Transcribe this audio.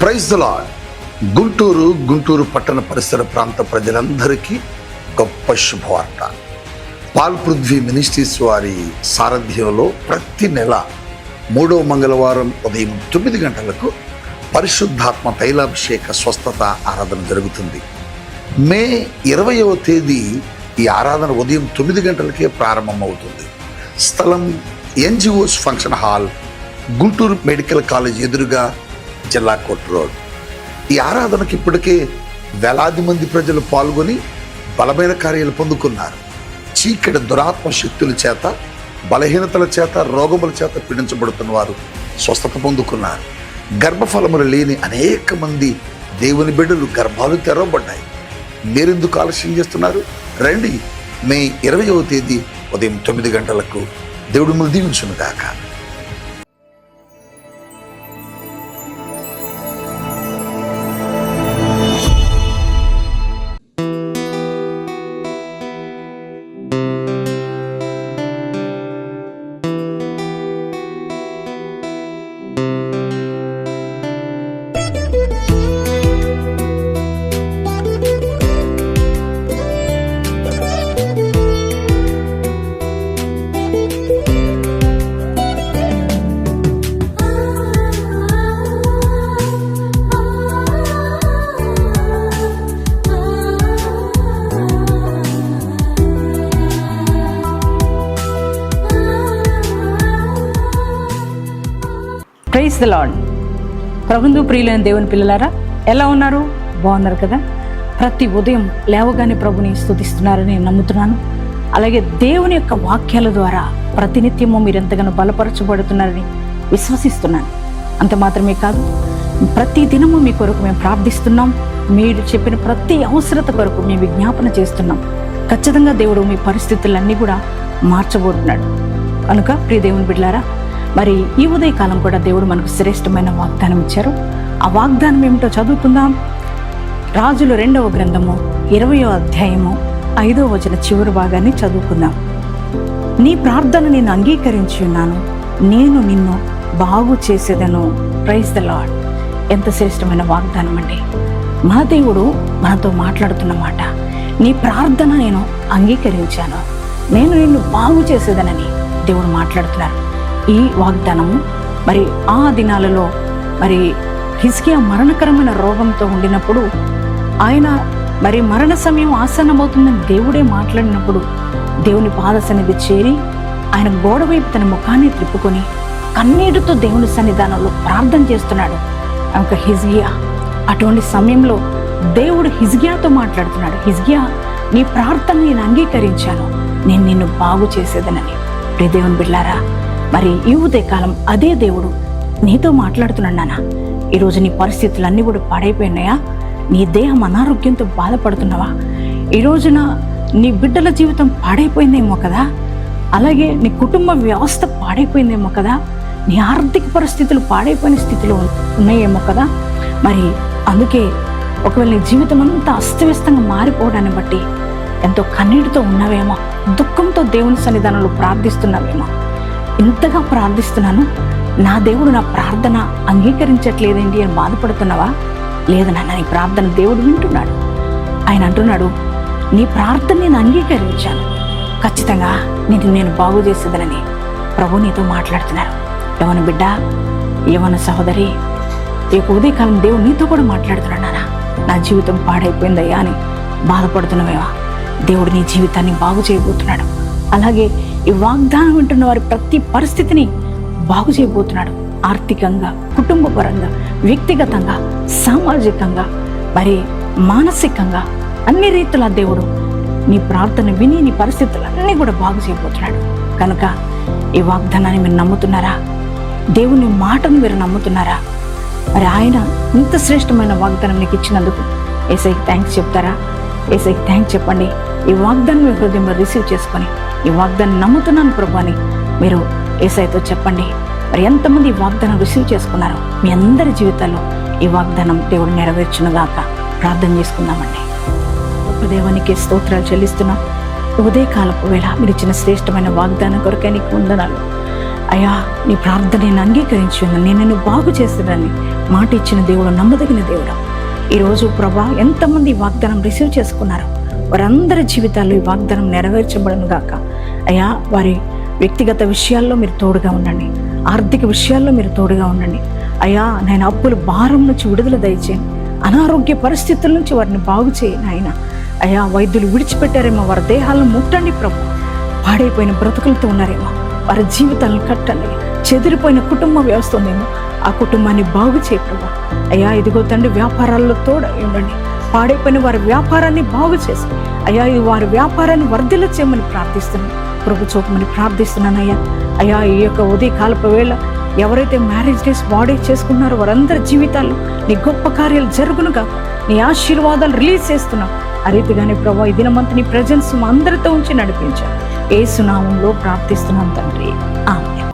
Praise lord Guntur Guntur పట్టణ పరిసర ప్రాంత ప్రజలందరికీ గొప్ప శుభవార్త. పాల్ పృథ్వీ మినిస్ట్రీస్ వారి సారథ్యంలో ప్రతి నెల మూడో మంగళవారం ఉదయం తొమ్మిది గంటలకు పరిశుద్ధాత్మ తైలాభిషేక స్వస్థత ఆరాధన జరుగుతుంది. మే ఇరవయవ తేదీ ఈ ఆరాధన ఉదయం తొమ్మిది గంటలకే ప్రారంభమవుతుంది. స్థలం NGOs function hall Guntur medical college ఎదురుగా జిల్లా రోడ్. ఈ ఆరాధనకి ఇప్పటికే వేలాది మంది ప్రజలు పాల్గొని బలమైన కార్యాలు పొందుకున్నారు. చీకటి దురాత్మ శక్తుల చేత బలహీనతల చేత రోగముల చేత పీడించబడుతున్న వారు స్వస్థత పొందుకున్నారు. గర్భఫలములు లేని అనేక మంది దేవుని బిడ్డలు గర్భాలు తెరవబడ్డాయి. మీరెందుకు ఆలస్యం చేస్తున్నారు? రండి మే ఇరవయవ తేదీ ఉదయం తొమ్మిది గంటలకు దేవుడు మిమ్మల్ని దీవించును ప్రైజ్ ద లాడ్ ప్రభుందు ప్రియులైన దేవుని పిల్లలారా ఎలా ఉన్నారు? బాగున్నారు కదా? ప్రతి ఉదయం లేవగానే ప్రభుని స్థుతిస్తున్నారని నేను నమ్ముతున్నాను. అలాగే దేవుని యొక్క వాక్యాల ద్వారా ప్రతినిత్యము మీరు ఎంతగానో బలపరచబడుతున్నారని విశ్వసిస్తున్నాను. అంత మాత్రమే కాదు ప్రతి దినము మీ కొరకు మేము ప్రార్థిస్తున్నాం. మీరు చెప్పిన ప్రతి అవసరత కొరకు మేము విజ్ఞాపన చేస్తున్నాం. ఖచ్చితంగా దేవుడు మీ పరిస్థితులన్నీ కూడా మార్చబోతున్నాడు. కనుక ప్రియ దేవుని బిడ్డారా మరి ఈ ఉదయకాలం కూడా దేవుడు మనకు శ్రేష్టమైన వాగ్దానం ఇచ్చారు. ఆ వాగ్దానం ఏమిటో చదువుకుందాం. రాజుల రెండవ గ్రంథము ఇరవయో అధ్యాయము ఐదో వచన చివరి భాగాన్ని చదువుకుందాం. నీ ప్రార్థన నేను అంగీకరించి ఉన్నాను. నేను నిన్ను బాగు చేసేదను. ప్రైజ్ ద లాడ్ ఎంత శ్రేష్టమైన వాగ్దానం అండి. మన దేవుడు మనతో మాట్లాడుతున్నమాట నీ ప్రార్థన నేను అంగీకరించాను. నేను నిన్ను బాగు చేసేదనని దేవుడు మాట్లాడుతున్నారు. ఈ వాగ్దానము మరి ఆ దినాలలో మరి హిస్కియా మరణకరమైన రోగంతో ఉండినప్పుడు ఆయన మరి మరణ సమయం ఆసన్నమవుతుందని దేవుడే మాట్లాడినప్పుడు దేవుని పాద సన్నిధి చేరి ఆయన గోడ వైపు తన ముఖాన్ని త్రిప్పుకొని కన్నీటితో దేవుని సన్నిధానంలో ప్రార్థన చేస్తున్నాడు. ఒక హిజ్గియా అటువంటి సమయంలో దేవుడు హిజ్గియాతో మాట్లాడుతున్నాడు. హిజ్గియా నీ ప్రార్థన నేను అంగీకరించాను. నేను నిన్ను బాగు చేసేదనని. దేవుని బిళ్ళారా మరి ఈ ఉదయకాలం అదే దేవుడు నీతో మాట్లాడుతున్నాడు నాన్న ఈరోజు నీ పరిస్థితులన్నీ కూడా పాడైపోయినాయా? నీ దేహం అనారోగ్యంతో బాధపడుతున్నావా? ఈ రోజున నీ బిడ్డల జీవితం పాడైపోయిందేమో కదా? అలాగే నీ కుటుంబ వ్యవస్థ పాడైపోయిందేమో కదా? నీ ఆర్థిక పరిస్థితులు పాడైపోయిన స్థితిలో ఉన్నాయేమో కదా? మరి అందుకే ఒకవేళ నీ జీవితం అంతా అస్తవ్యస్తంగా మారిపోవడాన్ని బట్టి ఎంతో కన్నీటితో ఉన్నావేమో దుఃఖంతో దేవుని సన్నిధానంలో ప్రార్థిస్తున్నావేమో. ఇంతగా ప్రార్థిస్తున్నాను? నా దేవుడు నా ప్రార్థన అంగీకరించట్లేదేంటి అని బాధపడుతున్నావా? లేదన్నా నీ ప్రార్థన దేవుడు వింటున్నాడు? ఆయన అంటున్నాడు నీ ప్రార్థన నేను అంగీకరించాను. ఖచ్చితంగా నేను నేను బాగు చేసేదనని ప్రభు నీతో మాట్లాడుతున్నారు. యవన బిడ్డ? యవన సహోదరి? ఈ ఉదయకాలం దేవుడు నీతో కూడా మాట్లాడుతున్నాడు నాన్న నా జీవితం పాడైపోయిందయ్యా అని బాధపడుతున్నావేవా దేవుడు నీ జీవితాన్ని బాగు చేయబోతున్నాడు. అలాగే ఈ వాగ్దానం వింటున్న వారి ప్రతి పరిస్థితిని బాగు చేయబోతున్నాడు. ఆర్థికంగా కుటుంబపరంగా వ్యక్తిగతంగా సామాజికంగా మరి మానసికంగా అన్ని రీతుల దేవుడు నీ ప్రార్థన విని నీ పరిస్థితులన్నీ కూడా బాగు చేయబోతున్నాడు. కనుక ఈ వాగ్దానాన్ని మీరు నమ్ముతున్నారా? దేవుని మాటను మీరు నమ్ముతున్నారా? మరి ఆయన ఇంత శ్రేష్టమైన వాగ్దానం నీకు ఇచ్చినందుకు ఏసైకి థ్యాంక్స్ చెప్తారా? ఏసైకి థ్యాంక్స్ చెప్పండి. ఈ వాగ్దానం మీ హృదయంలో రిసీవ్ చేసుకొని ఈ వాగ్దానం నమ్ముతున్నాను ప్రభు అని మీరు ఏసైతో చెప్పండి. మరి ఎంతమంది ఈ వాగ్దానం రిసీవ్ చేసుకున్నారు మీ అందరి జీవితాల్లో ఈ వాగ్దానం దేవుడు నెరవేర్చునుగాక. ప్రార్థన చేసుకుందామండి. గొప్ప దేవానికి స్తోత్రాలు చెల్లిస్తున్నాం. ఉదయకాలపు వేళ మీరు ఇచ్చిన శ్రేష్టమైన వాగ్దానం కొరకే నీకు వందనాలు. అయ్యా నీ ప్రార్థన నేను అంగీకరించి ఉన్నాను నేను నిన్ను బాగు చేస్తానని మాట ఇచ్చిన దేవుడు నమ్మదగిన దేవుడు. ఈరోజు ప్రభా ఎంతమంది వాగ్దానం రిసీవ్ చేసుకున్నారు వారందరి జీవితాల్లో ఈ వాగ్దానం నెరవేర్చబడను గాక అయ్యా వారి వ్యక్తిగత విషయాల్లో మీరు తోడుగా ఉండండి. ఆర్థిక విషయాల్లో మీరు తోడుగా ఉండండి. అయ్యా నేను అప్పుల భారం నుంచి విడుదల దయచేయండి. అనారోగ్య పరిస్థితుల నుంచి వారిని బాగు చేయండి ఆయన అయ్యా వైద్యులు విడిచిపెట్టారేమో వారి దేహాలను ముట్టండి ప్రభు. పాడైపోయిన బ్రతుకులతో ఉన్నారేమో వారి జీవితాలను కట్టండి. చెదిరిపోయిన కుటుంబ వ్యవస్థ ఉందేమో ఆ కుటుంబాన్ని బాగు చేయ ప్రభు. అయ్యా ఇదిగో తండ్రి వ్యాపారాల్లో తోడ ఉండండి. పాడైపోయిన వారి వ్యాపారాన్ని బాగు చేసి అయ్యా ఈ వారి వ్యాపారాన్ని వర్ధిల చేయమని ప్రార్థిస్తున్నాను ప్రభు చూపమని ప్రార్థిస్తున్నాను అయ్యా అయ్యా ఈ యొక్క ఉదయ కాలపు వేళ ఎవరైతే మ్యారేజ్ డేస్ బాడీ చేసుకున్నారో వారందరి జీవితాల్లో నీ గొప్ప కార్యాలు జరుగునుగా. నీ ఆశీర్వాదాలు రిలీజ్ చేస్తున్నావు ఆ రీతిగానే ప్రభు ఈ దినమంతా నీ ప్రజెన్స్ అందరితో ఉంచి నడిపించాను ఏ సునామంలో ప్రార్థిస్తున్నాం తండ్రి. ఆమె